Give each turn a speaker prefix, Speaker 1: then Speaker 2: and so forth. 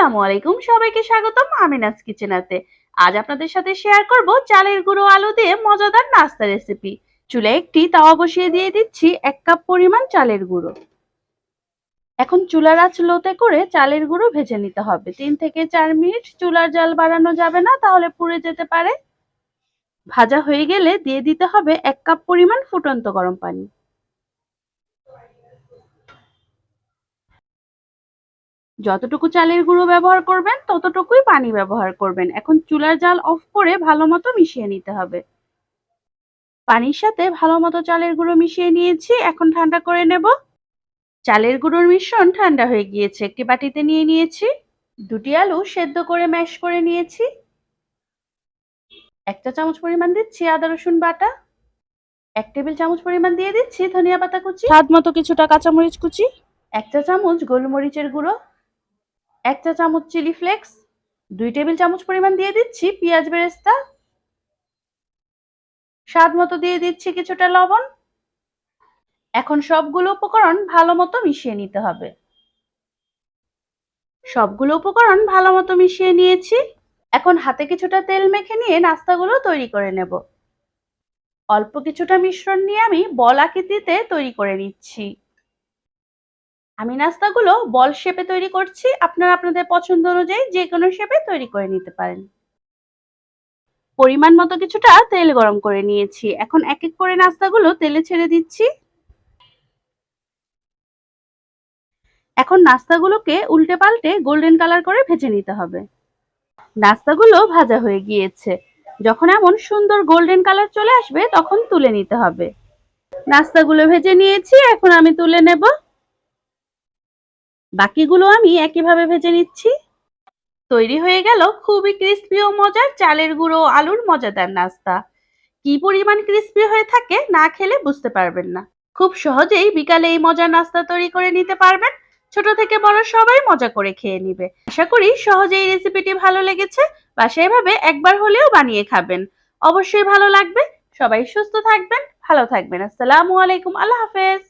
Speaker 1: আসসালামু আলাইকুম। সবাইকে স্বাগতম আমিনাস কিচেনাতে। আজ আপনাদের সাথে শেয়ার করব চালের গুঁড়ো আলু দিয়ে মজাদার নাস্তা রেসিপি চুলায় একটি তাওয়া বসিয়ে দিয়ে দিচ্ছি এক কাপ পরিমাণ চালের গুঁড়ো। এখন চুলার আঁচ লোতে করে চালের গুঁড়ো ভেজে নিতে হবে। তিন থেকে চার মিনিট চুলার জাল বাড়ানো যাবে না, তাহলে পুড়ে যেতে পারে। ভাজা হয়ে গেলে দিয়ে দিতে হবে এক কাপ পরিমাণ ফুটন্ত গরম পানি। যতটুকু চালের গুঁড়ো ব্যবহার করবেন ততটুকুই পানি ব্যবহার করবেন। এখন চুলার জাল অফ করে ভালো মতো মিশিয়ে নিতে হবে। পানির সাথে ভালো মতো চালের গুঁড়ো মিশিয়ে নিয়েছি এখন ঠান্ডা করে নেব। চালের গুঁড়োর মিশ্রণ ঠান্ডা হয়ে গিয়েছে একটি বাটিতে নিয়ে নিয়েছি। দুটি আলু সেদ্ধ করে ম্যাশ করে নিয়েছি। এক চা চামচ পরিমাণ দিচ্ছি আদা রসুন বাটা। এক টেবিল চামচ পরিমাণ দিয়ে দিচ্ছি ধনিয়া পাতা কুচি। স্বাদ মতো কিছুটা কাঁচামরিচ কুচি। এক চা চামচ গোলমরিচের গুঁড়ো। এক চা চামচ চিলি ফ্লেক্স, দুই টেবিল চামচ পরিমাণ দিয়ে দিচ্ছি পেঁয়াজ বেরেস্তা, স্বাদ মতো দিয়ে দিচ্ছি কিছুটা লবণ। এখন সবগুলো উপকরণ ভালো মতো মিশিয়ে নিতে হবে। সবগুলো উপকরণ ভালো মতো মিশিয়ে নিয়েছি। এখন হাতে কিছুটা তেল মেখে নিয়ে নাস্তাগুলো তৈরি করে নেব। অল্প কিছুটা মিশ্রণ নিয়ে আমি বল আকৃতিতে তৈরি করে নিচ্ছি। আমি নাস্তাগুলো বল শেপে তৈরি করছি। আপনারা আপনাদের পছন্দ অনুযায়ী যে কোনো শেপে তৈরি করে নিতে পারেন। পরিমাণ মতো কিছুটা তেল গরম করে নিয়েছি। এখন এক এক করে নাস্তাগুলো তেলে ছেড়ে দিচ্ছি। এখন নাস্তাগুলোকে উল্টে পাল্টে গোল্ডেন কালার করে ভেজে নিতে হবে। নাস্তাগুলো ভাজা হয়ে গিয়েছে। যখন এমন সুন্দর গোল্ডেন কালার চলে আসবে তখন তুলে নিতে হবে। নাস্তাগুলো ভেজে নিয়েছি। এখন আমি তুলে নেব। বাকিগুলো আমি একইভাবে ভেজে নিচ্ছি। তৈরি হয়ে গেল খুবই ক্রিস্পি ও মজার চালের গুঁড়ো আলুর মজাদার নাস্তা। কি পরিমাণ ক্রিস্পি হয়ে থাকে না খেলে বুঝতে পারবেন না। খুব সহজেই বিকালে এই মজার নাস্তা তৈরি করে নিতে পারবেন। ছোট থেকে বড় সবাই মজা করে খেয়ে নিবে। আশা করি সহজে এই রেসিপিটি ভালো লেগেছে। বাসায় এভাবে একবার হলেও বানিয়ে খাবেন। অবশ্যই ভালো লাগবে। সবাই সুস্থ থাকবেন, ভালো থাকবেন। আসসালামু আলাইকুম, আল্লাহ হাফেজ।